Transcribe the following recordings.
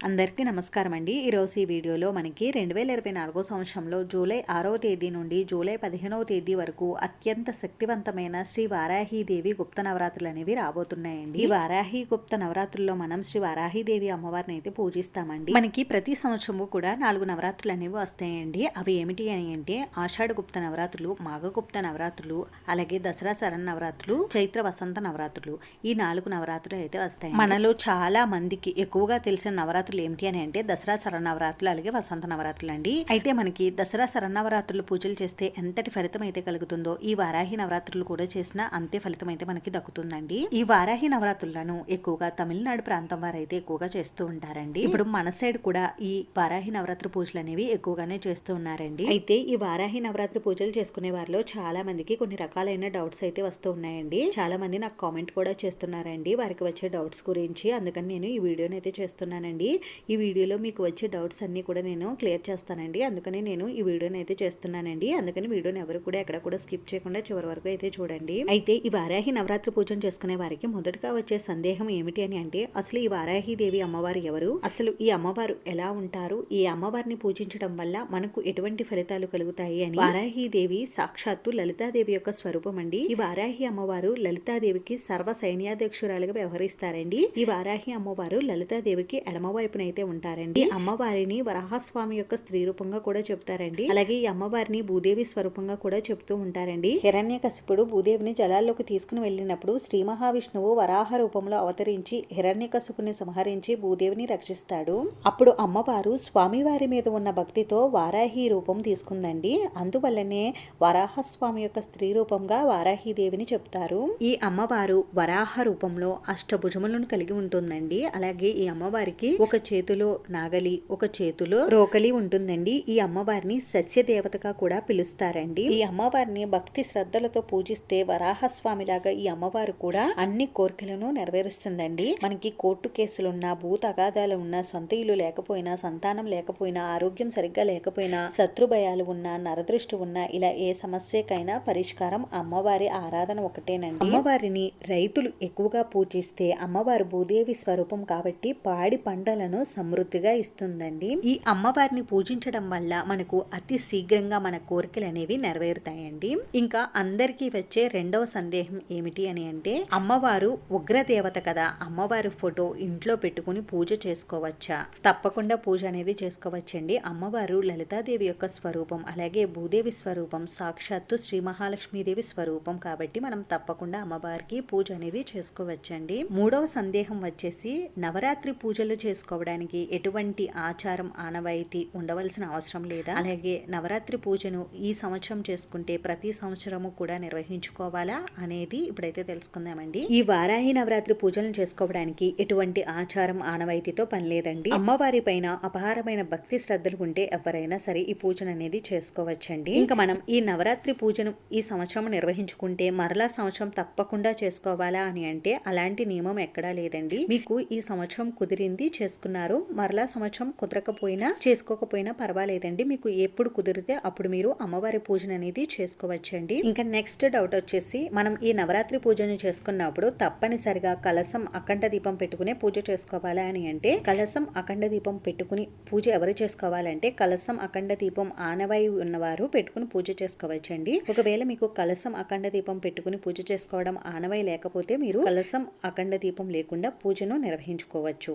అందరికీ నమస్కారం అండి ఈరోజు ఈ వీడియోలో మనకి రెండు వేల ఇరవై నాలుగో సంవత్సరంలో జూలై ఆరవ తేదీ నుండి జూలై పదిహేనవ తేదీ వరకు అత్యంత శక్తివంతమైన శ్రీ వారాహీదేవి గుప్త నవరాత్రులు అనేవి రాబోతున్నాయండి. ఈ వారాహి గుప్త నవరాత్రుల్లో మనం శ్రీ వారాహీదేవి అమ్మవారిని అయితే పూజిస్తామండి. మనకి ప్రతి సంవత్సరము కూడా నాలుగు నవరాత్రులు అనేవి వస్తాయండి. అవి ఏమిటి అని అంటే ఆషాఢ గుప్త నవరాత్రులు మాఘ గుప్త నవరాత్రులు అలాగే దసరా శరణ్ నవరాత్రులు చైత్ర వసంత నవరాత్రులు ఈ నాలుగు నవరాత్రులు అయితే వస్తాయి మనలో చాలా మందికి ఎక్కువగా తెలిసిన నవరాత్రులు ఏమిటి అని అంటే దసరా శరణవరాత్రులు అలాగే వసంత నవరాత్రులు అండి. అయితే మనకి దసరా శరణవరాత్రులు పూజలు చేస్తే ఎంతటి ఫలితం అయితే కలుగుతుందో ఈ వారాహి నవరాత్రులు కూడా చేసిన అంతే ఫలితం అయితే మనకి దక్కుతుందండి. ఈ వారాహి నవరాత్రులను ఎక్కువగా తమిళనాడు ప్రాంతం వారు అయితే ఎక్కువగా చేస్తూ ఉంటారండి. ఇప్పుడు మన సైడ్ కూడా ఈ వారాహి నవరాత్రి పూజలు అనేవి ఎక్కువగానే చేస్తూ ఉన్నారండి. అయితే ఈ వారాహి నవరాత్రి పూజలు చేసుకునే వారిలో చాలా మందికి కొన్ని రకాలైన డౌట్స్ అయితే వస్తూ ఉన్నాయండి. చాలా మంది నాకు కామెంట్ కూడా చేస్తున్నారండి వారికి వచ్చే డౌట్స్ గురించి. అందుకని నేను ఈ వీడియోని అయితే చేస్తున్నానండి. ఈ వీడియోలో మీకు వచ్చే డౌట్స్ అన్నీ కూడా నేను క్లియర్ చేస్తానండి. అందుకని నేను ఈ వీడియోని అయితే చేస్తున్నానండి. అందుకని వీడియోని ఎవరు కూడా ఎక్కడ కూడా స్కిప్ చేయకుండా చివరి వరకు అయితే చూడండి. అయితే ఈ వారాహి నవరాత్రి పూజను చేసుకునే వారికి మొదటగా వచ్చే సందేహం ఏమిటి అని అంటే అసలు ఈ వారాహి దేవి అమ్మవారు ఎవరు? అసలు ఈ అమ్మవారు ఎలా ఉంటారు? ఈ అమ్మవారిని పూజించడం వల్ల మనకు ఎటువంటి ఫలితాలు కలుగుతాయి అని? వారాహి దేవి సాక్షాత్తు లలితాదేవి యొక్క స్వరూపం అండి. ఈ వారాహి అమ్మవారు లలితాదేవికి సర్వ సైన్యాధ్యక్షురాలుగా వ్యవహరిస్తారండి. ఈ వారాహి అమ్మవారు లలితాదేవికి ఎడమ వైపున అయితే ఉంటారండి. ఈ అమ్మవారిని వరాహస్వామి యొక్క స్త్రీ రూపంగా కూడా చెప్తారండి. అలాగే ఈ అమ్మవారిని భూదేవి స్వరూపంగా కూడా చెప్తూ ఉంటారండి. హిరణ్య కసిపుడు భూదేవిని జలాల్లోకి తీసుకుని వెళ్ళినప్పుడు శ్రీ మహావిష్ణువు వరాహ రూపంలో అవతరించి హిరణ్య కసుపుని సంహరించి భూదేవిని రక్షిస్తాడు. అప్పుడు అమ్మవారు స్వామివారి మీద ఉన్న భక్తితో వారాహి రూపం తీసుకుందండి. అందువల్లనే వరాహస్వామి యొక్క స్త్రీ రూపంగా వారాహి దేవిని చెప్తారు. ఈ అమ్మవారు వరాహ రూపంలో అష్టభుజములను కలిగి ఉంటుందండి. అలాగే ఈ అమ్మవారికి ఒక చేతిలో నాగలి ఒక చేతిలో రోకలి ఉంటుందండి. ఈ అమ్మవారిని సస్య దేవతగా కూడా పిలుస్తారండి. ఈ అమ్మవారిని భక్తి శ్రద్ధలతో పూజిస్తే వరాహస్వామి లాగా ఈ అమ్మవారు కూడా అన్ని కోరికలను నెరవేరుస్తుందండి. మనకి కోర్టు కేసులున్నా భూత అగాధాలు ఉన్నా సొంత ఇల్లు లేకపోయినా సంతానం లేకపోయినా ఆరోగ్యం సరిగ్గా లేకపోయినా శత్రు భయాలు ఉన్నా నరదృష్టి ఉన్నా ఇలా ఏ సమస్యకైనా పరిష్కారం అమ్మవారి ఆరాధన ఒకటేనండి. అమ్మవారిని రైతులు ఎక్కువగా పూజిస్తే అమ్మవారు భూదేవి స్వరూపం కాబట్టి పాడి పంటలను సమృద్ధిగా ఇస్తుందండి. ఈ అమ్మవారిని పూజించడం వల్ల మనకు అతి శీఘ్రంగా మన కోరికలు అనేవి నెరవేరుతాయండి. ఇంకా అందరికీ వచ్చే రెండవ సందేహం ఏమిటి అని అంటే అమ్మవారు ఉగ్రదేవత కదా అమ్మవారి ఫోటో ఇంట్లో పెట్టుకుని పూజ చేసుకోవచ్చా? తప్పకుండా పూజ అనేది చేసుకోవచ్చండి. అమ్మవారు లలితాదేవి యొక్క స్వరూపం అలాగే భూదేవి స్వరూపం సాక్షాత్తు శ్రీ మహాలక్ష్మీదేవి స్వరూపం కాబట్టి మనం తప్పకుండా అమ్మవారికి పూజ అనేది చేసుకోవచ్చండి. మూడవ సందేహం వచ్చేసి నవరాత్రి పూజలు చేసుకోవడానికి ఎటువంటి ఆచారం ఆనవాయితీ ఉండవలసిన అవసరం లేదా? అలాగే నవరాత్రి పూజను ఈ సంవత్సరం చేసుకుంటే ప్రతి సంవత్సరము కూడా నిర్వహించుకోవాలా అనేది ఇప్పుడైతే తెలుసుకుందామండి. ఈ వారాహి నవరాత్రి పూజలను చేసుకోవడానికి ఎటువంటి ఆచారం ఆనవాయితీతో పని లేదండి. అమ్మవారి పైన అపారమైన భక్తి శ్రద్ధలు ఉంటే ఎవరైనా సరే ఈ పూజను అనేది చేసుకోవచ్చండి. ఇంకా మనం ఈ నవరాత్రి పూజను ఈ సంవత్సరం నిర్వహించుకుంటే మరలా సంవత్సరం తప్పకుండా చేసుకోవాలా అని అంటే అలాంటి నియమం ఎక్కడా లేదండి. మీకు ఈ సంవత్సరం కుదిరింది చేసుకున్నారు. మరలా సంవత్సరం కుదరకపోయినా చేసుకోకపోయినా పర్వాలేదండి. మీకు ఎప్పుడు కుదిరితే అప్పుడు మీరు అమ్మవారి పూజను అనేది చేసుకోవచ్చండి. ఇంకా నెక్స్ట్ డౌట్ వచ్చేసి మనం ఈ నవరాత్రి పూజను చేసుకున్నప్పుడు తప్పనిసరిగా కలసం అఖండ దీపం పెట్టుకునే పూజ చేసుకోవాలా అని అంటే కలసం అఖండ దీపం పెట్టుకుని పూజ ఎవరు చేసుకోవాలంటే కలసం అఖండ దీపం ఆనవాయి ఉన్నవారు పెట్టుకుని పూజ చేసుకోవచ్చండి. ఒకవేళ మీకు కలసం అఖండ దీపం పెట్టుకుని పూజ చేసుకోవడం ఆనవాయి లేకపోతే మీరు కలసం అఖండ దీపం లేకుండా పూజను నిర్వహించుకోవచ్చు.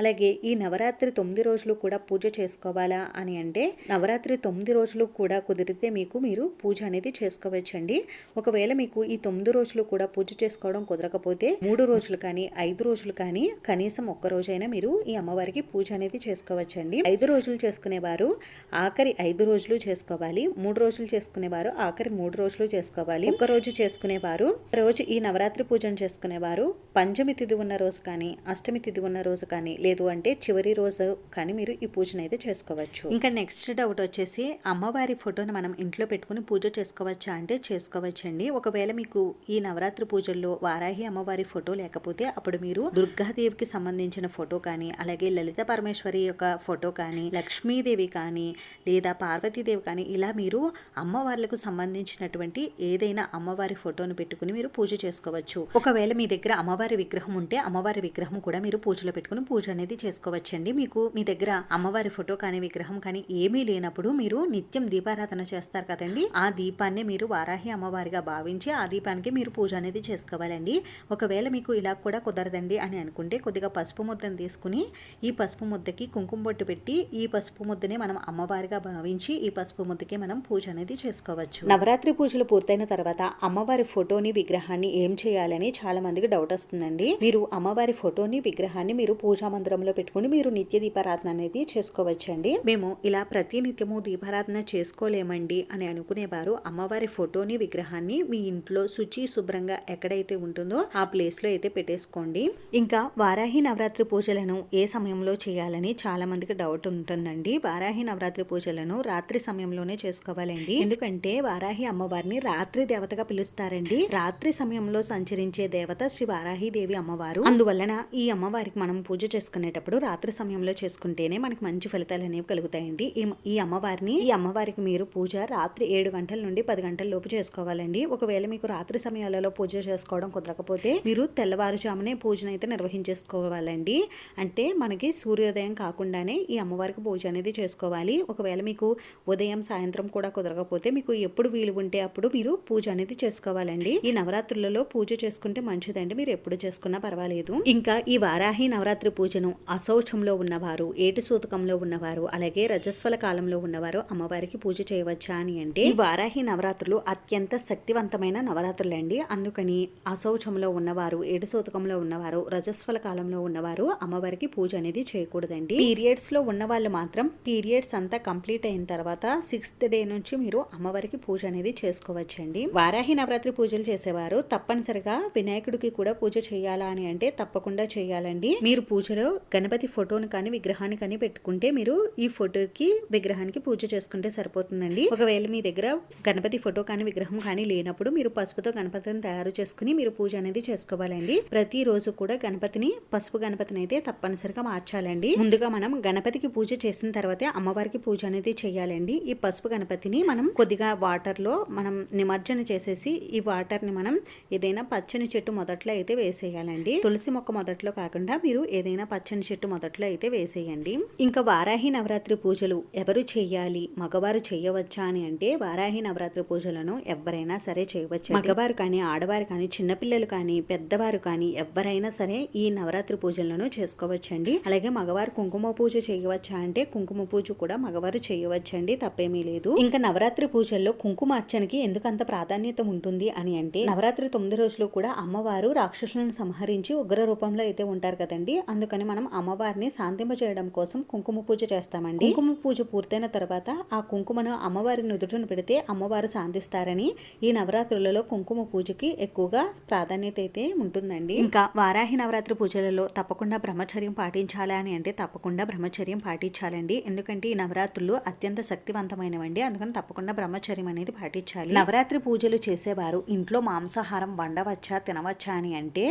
అలాగే ఈ నవరాత్రి తొమ్మిది రోజులు కూడా పూజ చేసుకోవాలా అని అంటే నవరాత్రి తొమ్మిది రోజులు కూడా కుదిరితే మీకు మీరు పూజ అనేది చేసుకోవచ్చండి. ఒకవేళ మీకు ఈ తొమ్మిది రోజులు కూడా పూజ చేసుకోవడం కుదరకపోతే మూడు రోజులు కానీ ఐదు రోజులు కానీ కనీసం ఒక్క రోజైనా మీరు ఈ అమ్మవారికి పూజ అనేది చేసుకోవచ్చండి. ఐదు రోజులు చేసుకునేవారు ఆఖరి ఐదు రోజులు చేసుకోవాలి. మూడు రోజులు చేసుకునేవారు ఆఖరి మూడు రోజులు చేసుకోవాలి. ఒక రోజు చేసుకునేవారు రోజు ఈ నవరాత్రి పూజను చేసుకునేవారు పంచమి తిథి ఉన్న రోజు కానీ అష్టమి తిథి ఉన్న రోజు కానీ లేదు అంటే చివరి రోజు కానీ మీరు ఈ పూజను అయితే చేసుకోవచ్చు. ఇంకా నెక్స్ట్ డౌట్ వచ్చేసి అమ్మవారి ఫోటోని మనం ఇంట్లో పెట్టుకుని పూజ చేసుకోవచ్చా అంటే చేసుకోవచ్చండి. ఒకవేళ మీకు ఈ నవరాత్రి పూజల్లో వారాహి అమ్మవారి ఫోటో లేకపోతే అప్పుడు మీరు దుర్గాదేవికి సంబంధించిన ఫోటో కానీ అలాగే లలిత పరమేశ్వరి యొక్క ఫోటో కానీ లక్ష్మీదేవి కానీ లేదా పార్వతీదేవి కానీ ఇలా మీరు అమ్మవార్లకు సంబంధించినటువంటి ఏదైనా అమ్మవారి ఫోటోను పెట్టుకుని మీరు పూజ చేసుకోవచ్చు. ఒకవేళ మీ దగ్గర అమ్మవారి విగ్రహం ఉంటే అమ్మవారి విగ్రహం కూడా మీరు పూజలో పెట్టుకుని పూజ అనేది చేసుకోవచ్చండి. మీకు మీ దగ్గర అమ్మవారి ఫోటో కానీ విగ్రహం కానీ ఏమీ లేనప్పుడు మీరు నిత్యం దీపారాధన చేస్తారు కదండి. ఆ దీపాన్ని మీరు వారాహి అమ్మవారిగా భావించి ఆ దీపానికి మీరు పూజ అనేది చేసుకోవాలండి. ఒకవేళ మీకు ఇలా కూడా కుదరదండి అని అనుకుంటే కొద్దిగా పసుపు ముద్దను తీసుకుని ఈ పసుపు ముద్దకి కుంకుమ బొట్టు పెట్టి ఈ పసుపు ముద్దని మనం అమ్మవారిగా భావించి ఈ పసుపు ముద్దకి మనం పూజ అనేది చేసుకోవచ్చు. నవరాత్రి పూజలు పూర్తయిన తర్వాత అమ్మవారి ఫోటోని విగ్రహాన్ని ఏం చేయాలని చాలా మందికి డౌట్ వస్తుందండి. మీరు అమ్మవారి ఫోటోని విగ్రహాన్ని మీరు పూజా మందిరంలో పెట్టుకుని మీరు నిత్య దీపారాధన అనేది చేసుకోవచ్చండి. మేము ఇలా ప్రతి నిత్యము దీపారాధన చేసుకోలేమండి అని అనుకునేవారు. అమ్మవారి ఫోటోని విగ్రహాన్ని మీ ఇంట్లో శుచి శుభ్రంగా ఎక్కడైతే ఉంటుందో ఆ ప్లేస్లో అయితే పెట్టేసుకోండి. ఇంకా వారాహి నవరాత్రి పూజలను ఏ సమయంలో చేయాలని చాలా మందికి డౌట్ ఉంటుందండి. వారాహి నవరాత్రి పూజలను రాత్రి సమయంలోనే చేసుకోవాలండి. ఎందుకంటే వారాహి అమ్మవారిని రాత్రి దేవతగా పిలుస్తారండి. రాత్రి సమయంలో సంచరించే దేవత శ్రీ వారాహి దేవి అమ్మవారు. అందువలన ఈ అమ్మవారికి మనం పూజ చేసుకునేటప్పుడు రాత్రి సమయంలో చేసుకుంటేనే మనకి మంచి ఫలితాలు అనేవి కలుగుతాయండి. ఈ- ఈ అమ్మవారిని ఈ అమ్మవారికి మీరు పూజ రాత్రి ఏడు గంటల నుండి పది గంటల లోపు చేసుకోవాలండి. ఒకవేళ మీకు రాత్రి సమయాలలో పూజ చేసుకోవడం కుదరకపోతే మీరు తెల్లవారుజామునే పూజను అయితే నిర్వహించేసుకోవాలండి. అంటే మనకి సూర్యోదయం కాకుండానే ఈ అమ్మవారికి పూజ అనేది చేసుకోవాలి. ఒకవేళ మీకు ఉదయం సాయంత్రం కూడా కుదరకపోతే మీకు ఎప్పుడు వీలు ఉంటే అప్పుడు మీరు పూజ అనేది చేసుకోవాలండి. ఈ నవరాత్రులలో పూజ చేసుకుంటే మంచిదండి. మీరు ఎప్పుడు చేసుకున్నా పర్వాలేదు. ఇంకా ఈ వారాహి నవరాత్రి పూజను అశౌచంలో ఉన్నవారు ఏటి సూతకంలో ఉన్నవారు అలాగే రజస్వల కాలంలో ఉన్నవారు అమ్మవారికి పూజ చేయవచ్చా అని అంటే ఈ వారాహి నవరాత్రులు అత్యంత శక్తివంతమైన నవరాత్రులు అండి. అందుకని అశౌచంలో ఉన్నవారు ఏడు సూతకంలో ఉన్నవారు రజస్వల కాలంలో ఉన్నవారు అమ్మవారికి పూజ అనేది చేయకూడదండి. పీరియడ్స్లో ఉన్న వాళ్ళు మాత్రం పీరియడ్స్ అంతా కంప్లీట్ అయిన తర్వాత సిక్స్త్ డే నుంచి మీరు అమ్మవారికి పూజ అనేది చేసుకోవచ్చండి. వారాహి నవరాత్రి పూజలు చేసేవారు తప్పనిసరిగా వినాయకుడికి కూడా పూజ చేయాలా అని అంటే తప్పకుండా చేయాలండి. మీరు పూజలో గణపతి ఫోటోని కానీ విగ్రహాన్ని కానీ పెట్టుకుంటే మీరు ఈ ఫోటోకి విగ్రహానికి పూజ చేసుకుంటే సరిపోతుందండి. ఒకవేళ మీ దగ్గర గణపతి ఫోటో కానీ విగ్రహం కానీ లేనప్పుడు మీరు పసుపుతో గణపతిని తయారు చేసుకుని మీరు పూజ అనేది చేసుకోవాలండి. ప్రతి రోజు కూడా గణపతిని పసుపు గణపతిని అయితే తప్పనిసరిగా మార్చాలండి. ముందుగా మనం గణపతికి పూజ చేసిన తర్వాతే అమ్మవారికి పూజ అనేది చేయాలండి. ఈ పసుపు గణపతిని మనం కొద్దిగా వాటర్లో మనం నిమజ్జన చేసేసి ఈ వాటర్ని మనం ఏదైనా పచ్చని చెట్టు మొదట్లో అయితే వేసేయాలండి. తులసి మొక్క మొదట్లో కాకుండా మీరు ఏదైనా పచ్చని చెట్టు మొదట్లో అయితే వేసేయండి. ఇంకా వారాహి నవరాత్రి పూజలు ఎవరు చేయాలి? మగవారు చేయవచ్చా అని అంటే వారాహి నవరాత్రి పూజలను ఎవరైనా సరే చేయవచ్చు మగవారు కానీ ఆడవారు కానీ చిన్నపిల్లలు కానీ పెద్దవారు కానీ ఎవరైనా సరే ఈ నవరాత్రి పూజలను చేసుకోవచ్చండి. అలాగే మగవారు కుంకుమ పూజ చేయవచ్చా అంటే కుంకుమ పూజ కూడా మగవారు చేయవచ్చండి తప్పేమీ లేదు. ఇంకా నవరాత్రి పూజల్లో కుంకుమ అర్చనకి ఎందుకు అంత ప్రాధాన్యత ఉంటుంది అని అంటే నవరాత్రి తొమ్మిది రోజులు కూడా అమ్మవారు రాక్షసులను సంహరించి ఉగ్ర రూపంలో అయితే ఉంటారు కదండి. అందుకని మనం అమ్మవారిని శాంతింప చేయడం కోసం కుంకుమ పూజ చేస్తామండి. కుంకుమ పూజ పూర్తయిన తర్వాత ఆ కుంకుమను అమ్మవారి నుదుటను పెడితే అమ్మవారు శాంతిస్తారని ఈ నవరాత్రులలో కుంకుమ పూజకి ఎక్కువగా ప్రాధాన్యత అయితే ఉంటుందండి. ఇంకా వారాహి నవరాత్రి పూజలలో తప్పకుండా బ్రహ్మచర్యం పాటించాలి అని అంటే తప్పకుండా బ్రహ్మచర్యం పాటించాలండి. ఎందుకంటే ఈ నవరాత్రులు అత్యంత శక్తివంతమైనవండి. అందుకని తప్పకుండా బ్రహ్మచర్యం అనేది పాటించాలి. నవరాత్రి పూజలు చేసేవారు ఇంట్లో మాంసాహారం వండవచ్చా తినవచ్చా అని అంటే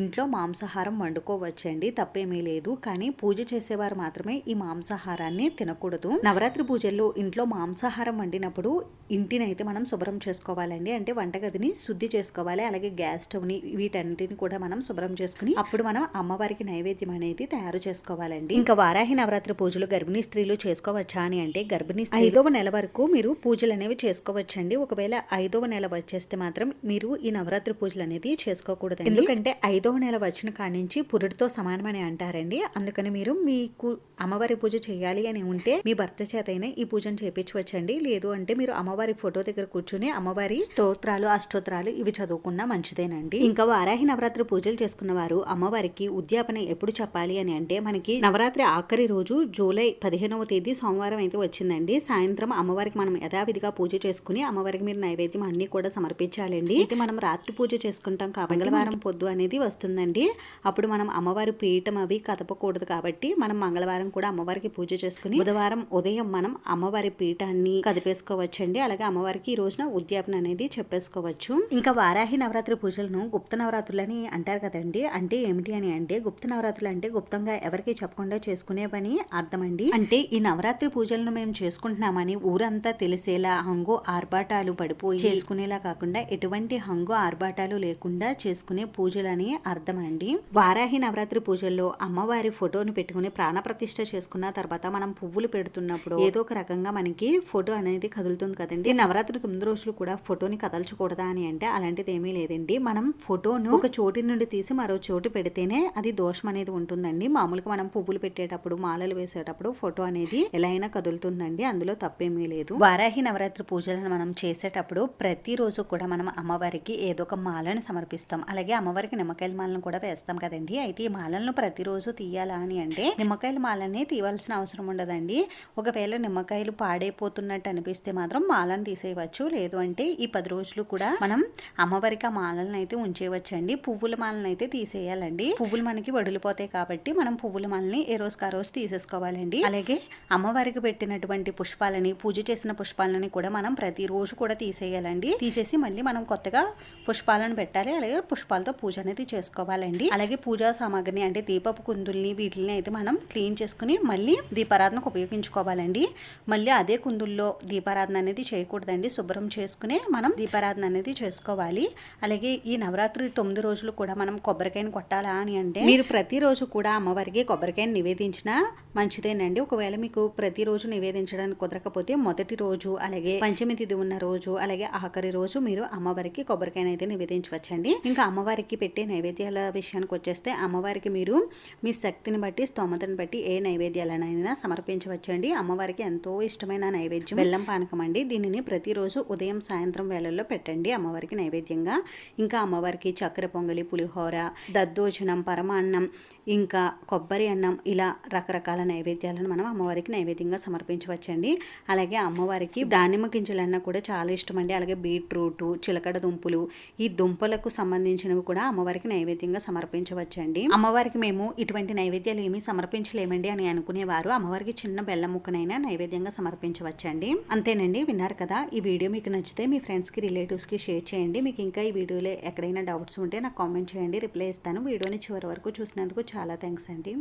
ఇంట్లో మాంసాహారం వండుకోవచ్చండి. తప్పేమీ లేదు. కానీ పూజ చేసేవారు మాత్రమే ఈ మాంసాహారాన్ని తినకూడదు. నవరాత్రి పూజల్లో ఇంట్లో మాంసాహారం వండినప్పుడు ఇంటిని అయితే మనం శుభ్రం చేసుకోవాలండి. అంటే వంటగదిని శుద్ధి చేసుకోవాలి. అలాగే గ్యాస్ స్టవ్ని వీటన్నిటిని కూడా మనం శుభ్రం చేసుకుని అప్పుడు మనం అమ్మవారికి నైవేద్యం అనేది తయారు చేసుకోవాలండి. ఇంకా వారాహి నవరాత్రి పూజలు గర్భిణీ స్త్రీలు చేసుకోవచ్చా అని అంటే గర్భిణీ ఐదవ నెల వరకు మీరు పూజలు అనేవి చేసుకోవచ్చండి. ఒకవేళ ఐదవ నెల వచ్చేస్తే మాత్రం మీరు ఈ నవరాత్రి పూజలు అనేది చేసుకోకూడదు ఎందుకంటే ఐదవ నెల వచ్చిన కాడి నుంచి పురుడితో సమానమని అంటారండి. అందుకని మీరు మీకు అమ్మవారి పూజ చేయాలి అని ఉంటే మీ భర్త చేతైనా ఈ పూజను చేపించవచ్చండి. లేదు అంటే మీరు అమ్మవారి ఫోటో దగ్గర కూర్చుని అమ్మవారి స్తోత్రాలు అష్టోత్రాలు ఇవి చదువుకున్నా మంచిదేనండి. ఇంకా వారాహి నవరాత్రి పూజలు చేసుకున్న వారు అమ్మవారికి ఉద్యాపన ఎప్పుడు చెప్పాలి అని అంటే మనకి నవరాత్రి ఆఖరి రోజు జూలై పదిహేనవ తేదీ సోమవారం అయితే వచ్చిందండి. సాయంత్రం అమ్మవారికి మనం యథావిధిగా పూజ చేసుకుని అమ్మవారికి మీరు నైవేద్యం అన్ని కూడా సమర్పించాలండి. అయితే మనం రాత్రి పూజ చేసుకుంటాం కాబట్టి మంగళవారం పొద్దు అనేది వస్తుందండి. అప్పుడు మనం అమ్మవారి పీఠం అవి చెప్పకూడదు కాబట్టి మనం మంగళవారం కూడా అమ్మవారికి పూజ చేసుకుని బుధవారం ఉదయం మనం అమ్మవారి పీఠాన్ని కదిపేసుకోవచ్చండి. అలాగే అమ్మవారికి ఈ రోజున ఉద్యాపన అనేది చెప్పేసుకోవచ్చు. ఇంకా వారాహి నవరాత్రి పూజలను గుప్త నవరాత్రులని అంటారు కదండి. అంటే ఏమిటి అని అంటే గుప్త నవరాత్రులు అంటే గుప్తంగా ఎవరికి చెప్పకుండా చేసుకునే పని అర్థమండి. అంటే ఈ నవరాత్రి పూజలను మేము చేసుకుంటున్నామని ఊరంతా తెలిసేలా హంగు ఆర్భాటాలు పడిపోయి చేసుకునేలా కాకుండా ఎటువంటి హంగు ఆర్భాటాలు లేకుండా చేసుకునే పూజలని అర్థం అండి వారాహి నవరాత్రి పూజల్లో అమ్మవారి అమ్మవారి ఫోటోని పెట్టుకుని ప్రాణప్రతిష్ఠ చేసుకున్న తర్వాత మనం పువ్వులు పెడుతున్నప్పుడు ఏదో ఒక రకంగా మనకి ఫోటో అనేది కదులుతుంది కదండి. నవరాత్రి తొమ్మిది రోజులు కూడా ఫోటోని కదల్చకూడదా అని అంటే అలాంటిది ఏమీ లేదండి. మనం ఫోటోను ఒక చోటి నుండి తీసి మరో చోటు పెడితేనే అది దోషం అనేది ఉంటుందండి. మామూలుగా మనం పువ్వులు పెట్టేటప్పుడు మాలలు వేసేటప్పుడు ఫోటో అనేది ఎలా అయినా కదులుతుందండి. అందులో తప్పేమీ లేదు. వారాహి నవరాత్రి పూజలను మనం చేసేటప్పుడు ప్రతిరోజు కూడా మనం అమ్మవారికి ఏదో ఒక మాలను సమర్పిస్తాం. అలాగే అమ్మవారికి నిమ్మకాయల మాలను కూడా వేస్తాం కదండి. అయితే ఈ మాలను ప్రతిరోజు తీయాలా అని అంటే నిమ్మకాయల మాలని తీయవలసిన అవసరం ఉండదండి. ఒకవేళ నిమ్మకాయలు పాడైపోతున్నట్టు అనిపిస్తే మాత్రం మాలను తీసేయవచ్చు. లేదు అంటే ఈ పది రోజులు కూడా మనం అమ్మవారికి ఆ మాలను అయితే ఉంచేయవచ్చండి. పువ్వుల మాలను అయితే తీసేయాలండి. పువ్వులు మనకి వడిలిపోతాయి కాబట్టి మనం పువ్వుల మాలని ఏ రోజు ఆ రోజు తీసేసుకోవాలండి. అలాగే అమ్మవారికి పెట్టినటువంటి పుష్పాలని పూజ చేసిన పుష్పాలని కూడా మనం ప్రతిరోజు కూడా తీసేయాలండి. తీసేసి మళ్ళీ మనం కొత్తగా పుష్పాలను పెట్టాలి. అలాగే పుష్పాలతో పూజ అనేది చేసుకోవాలండి. అలాగే పూజా సామాగ్రిని అంటే దీపపు కుందులు కుందుల్ని వీటిని అయితే మనం క్లీన్ చేసుకుని మళ్ళీ దీపారాధనకు ఉపయోగించుకోవాలండి. మళ్ళీ అదే కుందుల్లో దీపారాధన అనేది చేయకూడదండి. శుభ్రం చేసుకుని మనం దీపారాధన అనేది చేసుకోవాలి. అలాగే ఈ నవరాత్రి తొమ్మిది రోజులు కూడా మనం కొబ్బరికాయని కొట్టాలా అని అంటే మీరు ప్రతిరోజు కూడా అమ్మవారికి కొబ్బరికాయని నివేదించిన మంచిదేనండి. ఒకవేళ మీకు ప్రతిరోజు నివేదించడానికి కుదరకపోతే మొదటి రోజు అలాగే పంచమి తిథి ఉన్న రోజు అలాగే ఆఖరి రోజు మీరు అమ్మవారికి కొబ్బరికాయని అయితే నివేదించవచ్చండి. ఇంకా అమ్మవారికి పెట్టే నైవేద్యాల విషయానికి వచ్చేస్తే అమ్మవారికి మీరు మీ శక్తిని బట్టి స్తోమతను బట్టి ఏ నైవేద్యాలనైనా సమర్పించవచ్చండి. అమ్మవారికి ఎంతో ఇష్టమైన నైవేద్యం బెల్లం పానకం అండి. దీనిని ప్రతిరోజు ఉదయం సాయంత్రం వేళల్లో పెట్టండి అమ్మవారికి నైవేద్యంగా. ఇంకా అమ్మవారికి చక్కెర పొంగలి పులిహోర దద్దోజనం పరమాన్నం ఇంకా కొబ్బరి అన్నం ఇలా రకరకాల నైవేద్యాలను మనం అమ్మవారికి నైవేద్యంగా సమర్పించవచ్చండి. అలాగే అమ్మవారికి దానిమ్మ గింజలన్నా కూడా చాలా ఇష్టం అండి అలాగే బీట్రూట్ చిలకడ దుంపులు ఈ దుంపలకు సంబంధించినవి కూడా అమ్మవారికి నైవేద్యంగా సమర్పించవచ్చండి. అమ్మవారికి మేము ఇటువంటి నైవేద్యాలు ఏమీ సమర్పించలేమండి అని అనుకునేవారు. అమ్మవారికి చిన్న బెల్లం ముక్కనైనా నైవేద్యంగా సమర్పించవచ్చండి. అంతేనండి విన్నారు కదా. ఈ వీడియో మీకు నచ్చితే మీ ఫ్రెండ్స్కి రిలేటివ్స్కి షేర్ చేయండి. మీకు ఇంకా ఈ వీడియోలో ఎక్కడైనా డౌట్స్ ఉంటే నాకు కామెంట్ చేయండి. రిప్లై ఇస్తాను. వీడియోని చివరి వరకు చూసినందుకు చాలా థ్యాంక్స్ అండి.